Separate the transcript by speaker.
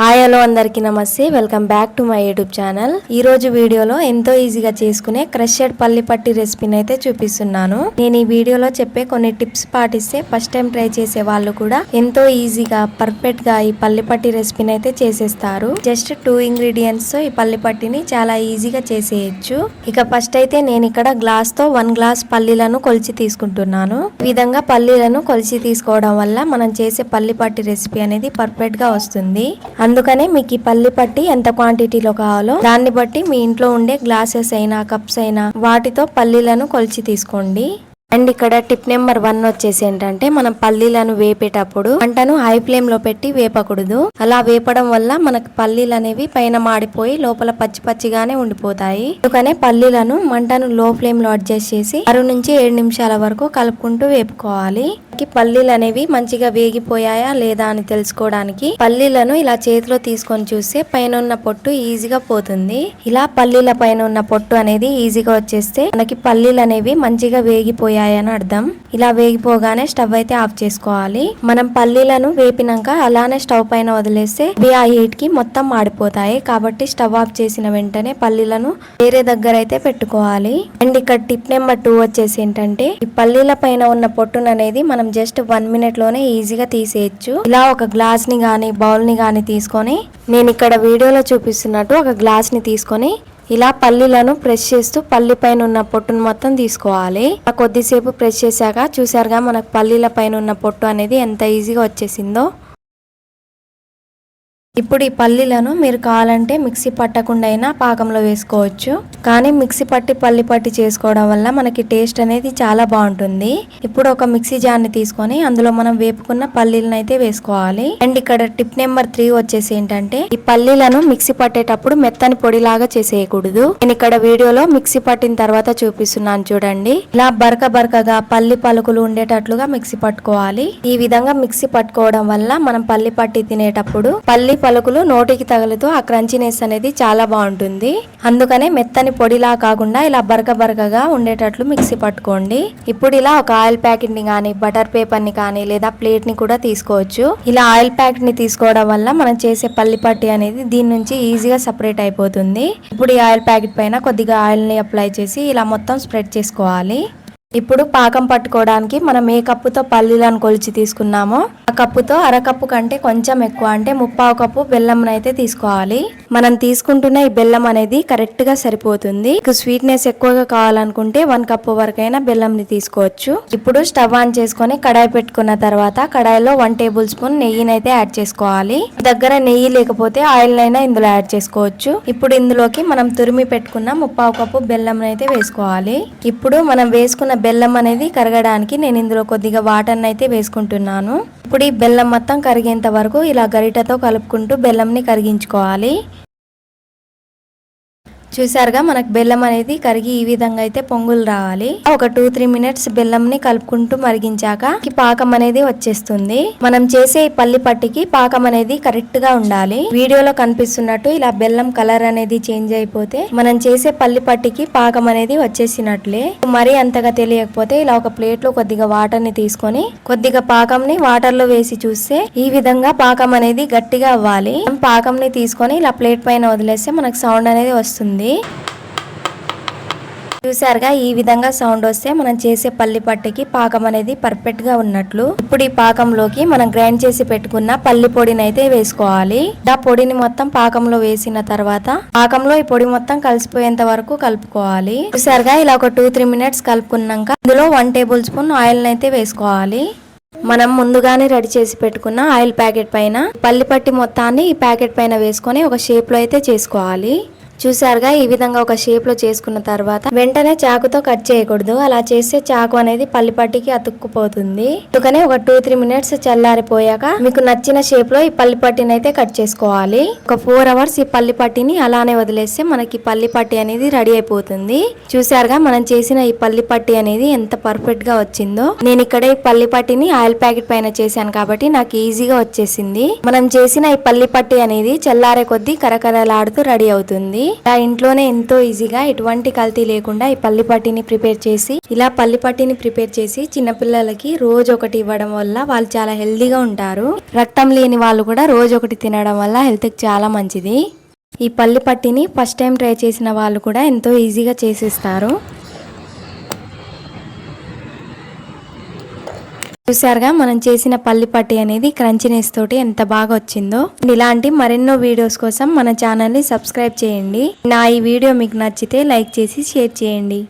Speaker 1: Hi hello అందరికీ నమస్తే. Welcome back to my YouTube channel ఈ రోజు వీడియోలో ఎంతో ఈజీగా చేసుకునే క్రషెడ్ పల్లి పట్టి రెసిపీని అయితే చూపిస్తున్నాను. నేను ఈ వీడియోలో చెప్పే కొన్ని టిప్స్ పాటిస్తే ఫస్ట్ టైం ట్రై చేసే వాళ్ళు కూడా ఎంతో ఈజీగా పర్ఫెక్ట్గా ఈ పల్లి పట్టి రెసిపీని అయితే చేసేస్తారు. జస్ట్ టూ ఇంగ్రీడియంట్స్తో ఈ పల్లి పట్టిని చాలా ఈజీగా చేసేయచ్చు. ఇక ఫస్ట్ అయితే నేను ఇక్కడ గ్లాస్తో వన్ గ్లాస్ పల్లీలను కొలిచి తీసుకుంటున్నాను. ఈ విధంగా పల్లీలను కొలిచి తీసుకోవడం వల్ల మనం చేసే పల్లి పట్టి రెసిపీ అనేది పర్ఫెక్ట్గా వస్తుంది. అందుకనే మీకు ఈ పల్లి పట్టి ఎంత క్వాంటిటీలో కావాలో దాన్ని బట్టి మీ ఇంట్లో ఉండే గ్లాసెస్ అయినా కప్స్ అయినా వాటితో పల్లీలను కొలిచి తీసుకోండి. అండ్ ఇక్కడ టిప్ నెంబర్ వన్ వచ్చేసి ఏంటంటే మనం పల్లీలను వేపేటప్పుడు పంటను హై ఫ్లేమ్లో పెట్టి వేపకూడదు. అలా వేపడం వల్ల మనకు పల్లీలు అనేవి పైన మాడిపోయి లోపల పచ్చి పచ్చిగానే ఉండిపోతాయి. అందుకనే పల్లీలను మంటను లో ఫ్లేమ్లో అడ్జస్ట్ చేసి ఆరు నుంచి ఏడు నిమిషాల వరకు కలుపుకుంటూ వేపుకోవాలి. మనకి పల్లీలు అనేవి మంచిగా వేగిపోయాయా లేదా అని తెలుసుకోవడానికి పల్లీలను ఇలా చేతిలో తీసుకొని చూస్తే పైన ఉన్న పొట్టు ఈజీగా పోతుంది. ఇలా పల్లీల పైన ఉన్న పొట్టు అనేది ఈజీగా వచ్చేస్తే మనకి పల్లీలు అనేవి మంచిగా వేగిపోయాయని అర్థం. ఇలా వేగిపోగానే స్టవ్ అయితే ఆఫ్ చేసుకోవాలి. మనం పల్లీలను వేపినాక అలానే స్టవ్ పైన వదిలేస్తే ఇవి ఆ హీట్కి మొత్తం మాడిపోతాయి. కాబట్టి స్టవ్ ఆఫ్ చేసిన వెంటనే పల్లీలను వేరే దగ్గర అయితే పెట్టుకోవాలి. అండ్ ఇక్కడ టిప్ నెంబర్ టూ వచ్చేసి ఏంటంటే ఈ పల్లీల పైన ఉన్న పొట్టును అనేది మనం జస్ట్ వన్ మినిట్లోనే ఈజీగా తీసేయచ్చు. ఇలా ఒక గ్లాస్ని గానీ బౌల్ని గానీ తీసుకొని నేను ఇక్కడ వీడియోలో చూపిస్తున్నట్టు ఒక గ్లాస్ని తీసుకొని ఇలా పల్లీలను ప్రెస్ చేస్తూ పల్లి పైన ఉన్న పొట్టును మొత్తం తీసుకోవాలి. కొద్దిసేపు ప్రెస్ చేశాక చూసారుగా మనకు పల్లీల పైన ఉన్న పొట్టు అనేది ఎంత ఈజీగా వచ్చేసిందో. ఇప్పుడు ఈ పల్లీలను మీరు కావాలంటే మిక్సీ పట్టకుండా అయినా పాకంలో వేసుకోవచ్చు. కానీ మిక్సీ పట్టి పల్లి పట్టి చేసుకోవడం వల్ల మనకి టేస్ట్ అనేది చాలా బాగుంటుంది. ఇప్పుడు ఒక మిక్సీ జార్ని తీసుకొని అందులో మనం వేపుకున్న పల్లీలను అయితే వేసుకోవాలి. అండ్ ఇక్కడ టిప్ నెంబర్ త్రీ వచ్చేసి ఏంటంటే ఈ పల్లీలను మిక్సీ పట్టేటప్పుడు మెత్తని పొడిలాగా చేసేయకూడదు. నేను ఇక్కడ వీడియోలో మిక్సీ పట్టిన తర్వాత చూపిస్తున్నాను చూడండి. ఇలా బరక బరకగా పల్లి పలుకులు ఉండేటట్లుగా మిక్సీ పట్టుకోవాలి. ఈ విధంగా మిక్సీ పట్టుకోవడం వల్ల మనం పల్లి పట్టి తినేటప్పుడు పల్లి పలుకులు నోటికి తగులుతూ ఆ క్రంచినెస్ అనేది చాలా బాగుంటుంది. అందుకనే మెత్తని పొడిలా కాకుండా ఇలా బరక బరకగా ఉండేటట్లు మిక్సీ పట్టుకోండి. ఇప్పుడు ఇలా ఒక ఆయిల్ ప్యాకెట్ని కానీ బటర్ పేపర్ని కానీ లేదా ప్లేట్ని కూడా తీసుకోవచ్చు. ఇలా ఆయిల్ ప్యాకెట్ని తీసుకోవడం వల్ల మనం చేసే పల్లి పట్టి అనేది దీని నుంచి ఈజీగా సపరేట్ అయిపోతుంది. ఇప్పుడు ఈ ఆయిల్ ప్యాకెట్ పైన కొద్దిగా ఆయిల్ని అప్లై చేసి ఇలా మొత్తం స్ప్రెడ్ చేసుకోవాలి. ఇప్పుడు పాకం పట్టుకోవడానికి మనం ఏ కప్పుతో పల్లీలను కొలిచి తీసుకున్నామో ఆ కప్పుతో అరకప్పు కంటే కొంచెం ఎక్కువ అంటే ముప్పావు కప్పు బెల్లం అయితే తీసుకోవాలి. మనం తీసుకుంటున్న ఈ బెల్లం అనేది కరెక్ట్గా సరిపోతుంది స్వీట్నెస్ ఎక్కువగా కావాలనుకుంటే వన్ కప్పు వరకైనా బెల్లం ని తీసుకోవచ్చు. ఇప్పుడు స్టవ్ ఆన్ చేసుకొని కడాయి పెట్టుకున్న తర్వాత కడాయిలో వన్ టేబుల్ స్పూన్ నెయ్యిని అయితే యాడ్ చేసుకోవాలి. దగ్గర నెయ్యి లేకపోతే ఆయిల్ అయినా ఇందులో యాడ్ చేసుకోవచ్చు. ఇప్పుడు ఇందులోకి మనం తురిమి పెట్టుకున్న ముప్పావు కప్పు బెల్లం అయితే వేసుకోవాలి. ఇప్పుడు మనం వేసుకున్న బెల్లం అనేది కరగడానికి నేను ఇందులో కొద్దిగా వాటర్ అయితే వేసుకుంటున్నాను. ఇప్పుడు ఈ బెల్లం మొత్తం కరిగేంత వరకు ఇలా గరిటతో కలుపుకుంటూ బెల్లంని కరిగించుకోవాలి. చూసారుగా మనకు బెల్లం అనేది కరిగి ఈ విధంగా అయితే పొంగులు రావాలి. ఒక టూ త్రీ మినిట్స్ బెల్లం ని కలుపుకుంటూ మరిగించాక పాకం అనేది వచ్చేస్తుంది. మనం చేసే ఈ పల్లి పట్టికి పాకం అనేది కరెక్ట్గా ఉండాలి. వీడియోలో కనిపిస్తున్నట్టు ఇలా బెల్లం కలర్ అనేది చేంజ్ అయిపోతే మనం చేసే పల్లి పట్టికి పాకం అనేది వచ్చేసినట్లే. మరీ అంతగా తెలియకపోతే ఇలా ఒక ప్లేట్లో కొద్దిగా వాటర్ని తీసుకొని కొద్దిగా పాకం ని వాటర్లో వేసి చూస్తే ఈ విధంగా పాకం అనేది గట్టిగా అవ్వాలి. పాకం ని తీసుకొని ఇలా ప్లేట్ పైన వదిలేస్తే మనకు సౌండ్ అనేది వస్తుంది. చూసారుగా ఈ విధంగా సౌండ్ వస్తే మనం చేసే పల్లి పట్టుకి పాకం అనేది పర్ఫెక్ట్గా ఉన్నట్లు. ఇప్పుడు ఈ పాకంలోకి మనం గ్రైండ్ చేసి పెట్టుకున్న పల్లి పొడిని అయితే వేసుకోవాలి. ఆ పొడిని మొత్తం పాకంలో వేసిన తర్వాత పాకంలో ఈ పొడి మొత్తం కలిసిపోయేంత వరకు కలుపుకోవాలి. చూసారుగా ఇలా ఒక టూ త్రీ మినిట్స్ కలుపుకున్నాక ఇందులో వన్ టేబుల్ స్పూన్ ఆయిల్ అయితే వేసుకోవాలి. మనం ముందుగానే రెడీ చేసి పెట్టుకున్న ఆయిల్ ప్యాకెట్ పైన పల్లి పట్టి మొత్తాన్ని ఈ ప్యాకెట్ పైన వేసుకొని ఒక షేప్లో అయితే చేసుకోవాలి. చూసారుగా ఈ విధంగా ఒక షేప్లో చేసుకున్న తర్వాత వెంటనే చాకుతో కట్ చేయకూడదు. అలా చేస్తే చాకు అనేది పల్లిపట్టికి అతుక్కుపోతుంది. అందుకనే ఒక టూ త్రీ మినిట్స్ చల్లారిపోయాక మీకు నచ్చిన షేప్లో ఈ పల్లిపట్టిని అయితే కట్ చేసుకోవాలి. ఒక ఫోర్ అవర్స్ ఈ పల్లిపట్టిని అలానే వదిలేస్తే మనకి పల్లిపట్టి అనేది రెడీ అయిపోతుంది. చూసారుగా మనం చేసిన ఈ పల్లిపట్టి అనేది ఎంత పర్ఫెక్ట్గా వచ్చిందో. నేను ఇక్కడ ఈ పల్లిపట్టిని ఆయిల్ ప్యాకెట్ పైన చేశాను కాబట్టి నాకు ఈజీగా వచ్చేసింది. మనం చేసిన ఈ పల్లిపట్టి అనేది చల్లారే కొద్దీ కరకరలాడుతూ రెడీ అవుతుంది. ఇలా ఇంట్లోనే ఎంతో ఈజీగా ఎటువంటి కల్తీ లేకుండా ఈ పల్లి పట్టిని ప్రిపేర్ చేసి ఇలా పల్లిపట్టిని ప్రిపేర్ చేసి చిన్నపిల్లలకి రోజు ఒకటి ఇవ్వడం వల్ల వాళ్ళు చాలా హెల్దీగా ఉంటారు. రక్తం లేని వాళ్ళు కూడా రోజు ఒకటి తినడం వల్ల హెల్త్కి చాలా మంచిది. ఈ పల్లి పట్టిని ఫస్ట్ టైం ట్రై చేసిన వాళ్ళు కూడా ఎంతో ఈజీగా చేసేస్తారు. చూసారుగా మనం చేసిన పల్లి పట్టి అనేది క్రంచినెస్ తోటి ఎంత బాగా వచ్చిందో. ఇలాంటి మరెన్నో వీడియోస్ కోసం మన ఛానల్ని సబ్స్క్రైబ్ చేయండి. నా ఈ వీడియో మీకు నచ్చితే లైక్ చేసి షేర్ చేయండి.